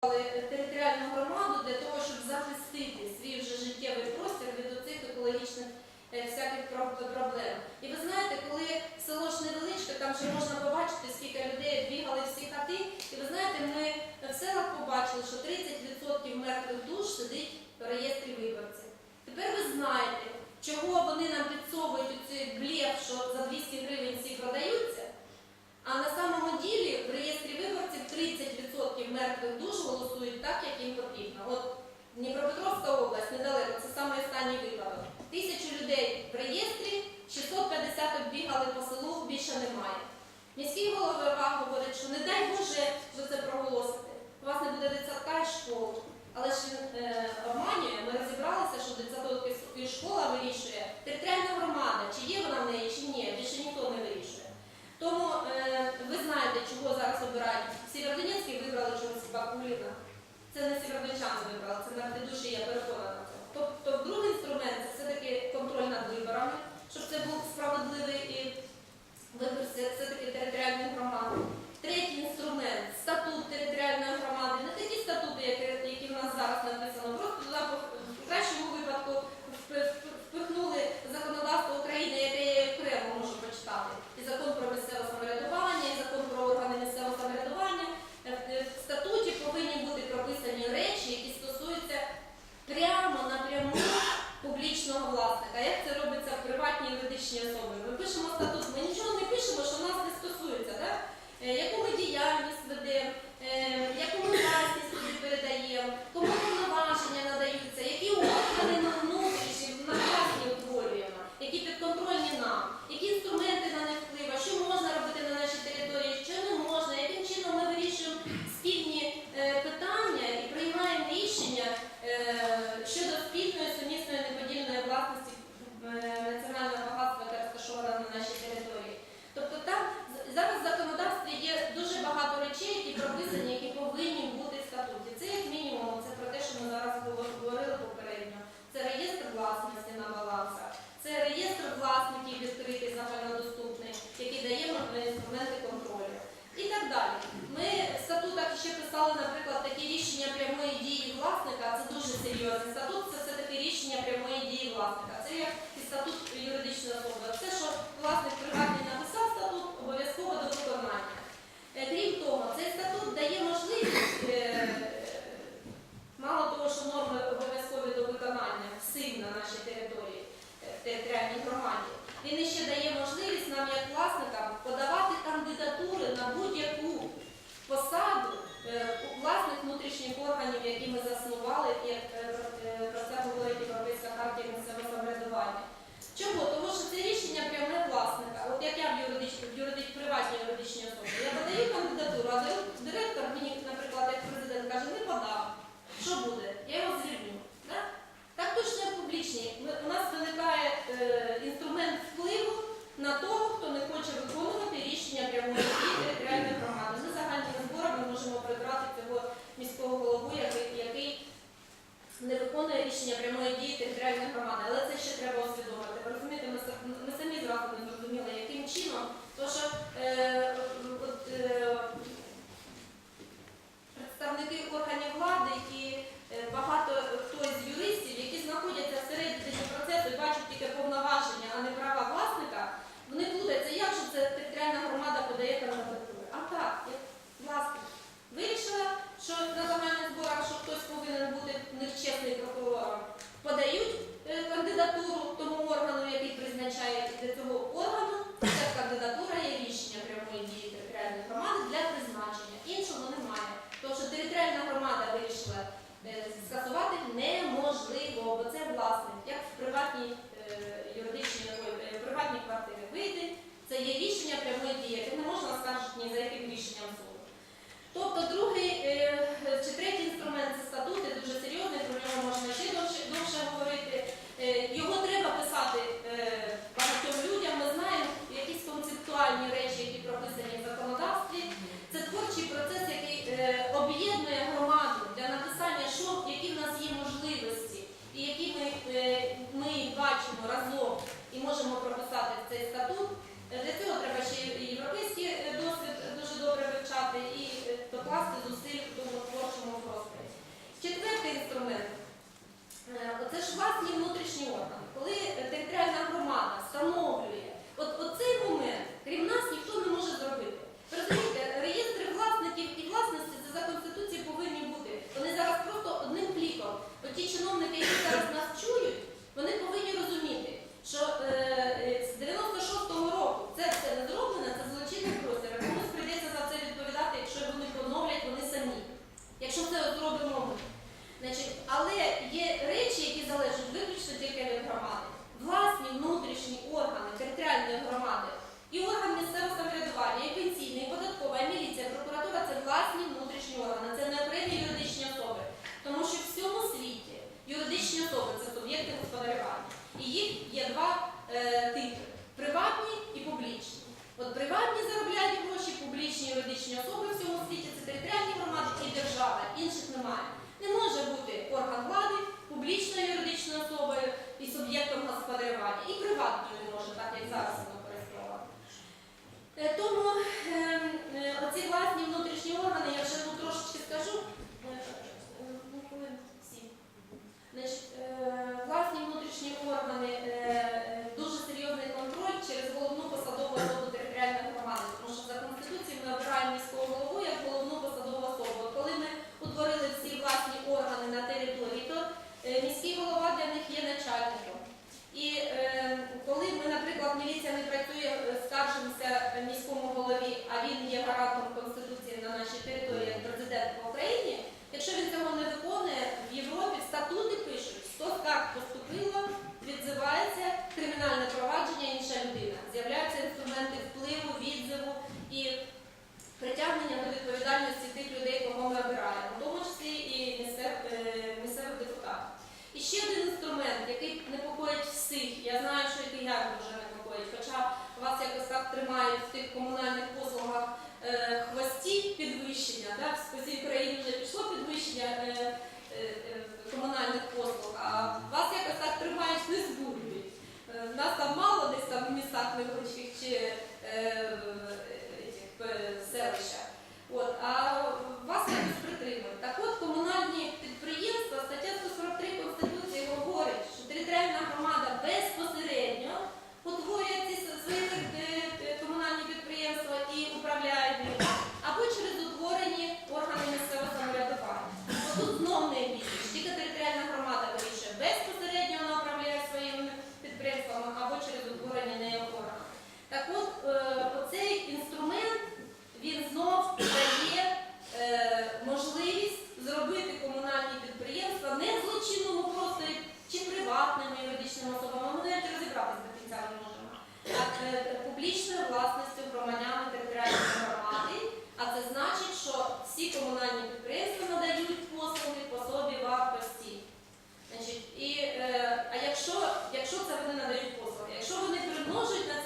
територіальну громаду для того, щоб захистити свій вже життєвий простір від оцих екологічних е, всяких проблем. І ви знаєте, коли село ж невеличке, там ще можна побачити, скільки людей бігали всі хати, і ви знаєте, ми в селах побачили, що 30% мертвих душ сидить в реєстрі виборців. Тепер ви знаєте, чого вони нам підсовують у цей блєв, що за 200 гривень всі продаються. чи є вона в неї, чи ні, більше ніхто не вирішує. Тому е, ви знаєте, чого зараз обирають. Сєвєродонецький вибрали чогось Бакуліна. Це не сєвєродончани вибрали, це народи душі, я переконана. Тобто другий інструмент це все-таки контроль над виборами, щоб це був справедливий і вибір все-таки територіальної громади. Третій інструмент статут територіальної громади, не такі статути, які в нас зараз написано. É, eu é що буде? Я його зрівню. Так? так точно публічні. У нас виникає е, інструмент впливу на того, хто не хоче виконувати рішення прямої дії територіальної громади. Ми загальними зборами можемо прибрати цього міського голову, який, який не виконує рішення прямої дії територіальної громади. Але це ще треба усвідомити. Розумієте, ми, ми самі зразу не зрозуміли, яким чином. То, що, е, от, е, представники органів е, типи приватні і публічні. От приватні заробляють гроші, публічні юридичні особи в цьому світі це територіальні громади і держава, інших немає. Не може бути орган влади, публічною юридичною особою і суб'єктом господарювання. І приватною не може, так як зараз воно користувати. Е, тому ем, е, оці власні внутрішні органи, я вже тут трошечки скажу. Якщо він цього не виконує, в Європі статути пишуть, хто так поступило, відзивається кримінальне провадження, інша людина. З'являються інструменти впливу, відзиву і притягнення до відповідальності тих людей, кого ми обираємо, в тому числі і е, місцевих депутатів. І ще один інструмент, який непокоїть всіх. Я знаю, що і киянам вже непокоїть, хоча вас якось так тримають в тих комунальних послугах. Е, підвищення. Так? По всій країні вже пішло підвищення е, е, е, комунальних послуг, а вас якось так тримають, не збурюють. Е, нас там мало десь там в містах невеличких чи е, е, е, е селищах. А вас якось притримують. Так от комунальні підприємства надають послуги по собі вартості. Значить, і, е, а якщо, якщо це вони надають послуги, якщо вони примножують на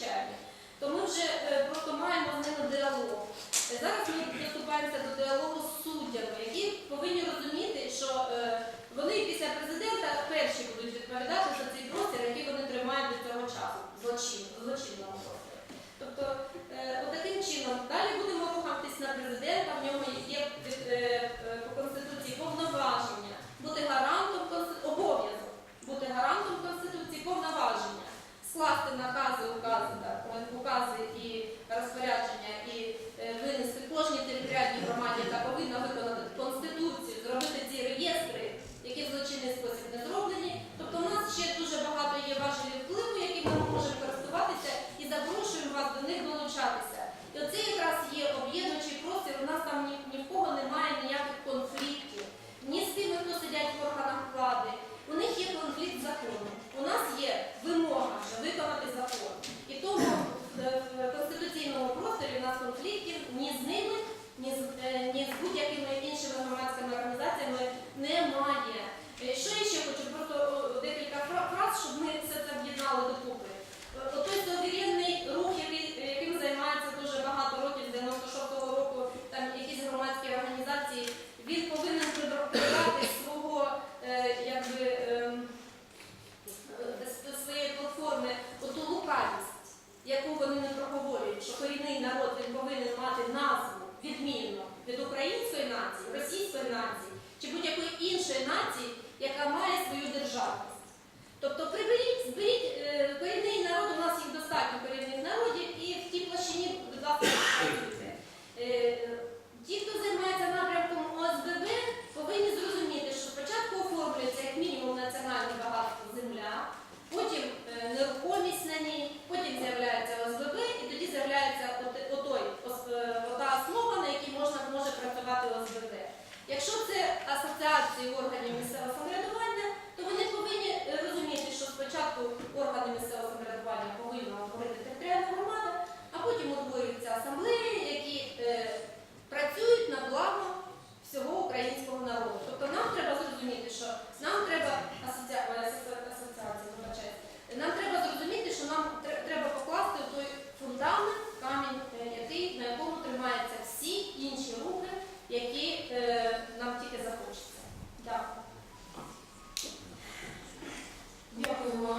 черги, то ми вже е, просто маємо з ними діалог. Е, зараз ми доступаємося до діалогу з суддями, які повинні розуміти, що е, вони після президента перші будуть відповідати за цей процес. конфліктів ні з ними, ні з, е, ні з будь-якими іншими громадськими організаціями немає. Е, що я ще хочу? Просто декілька фраз, щоб ми все це об'єднали докупи. Е,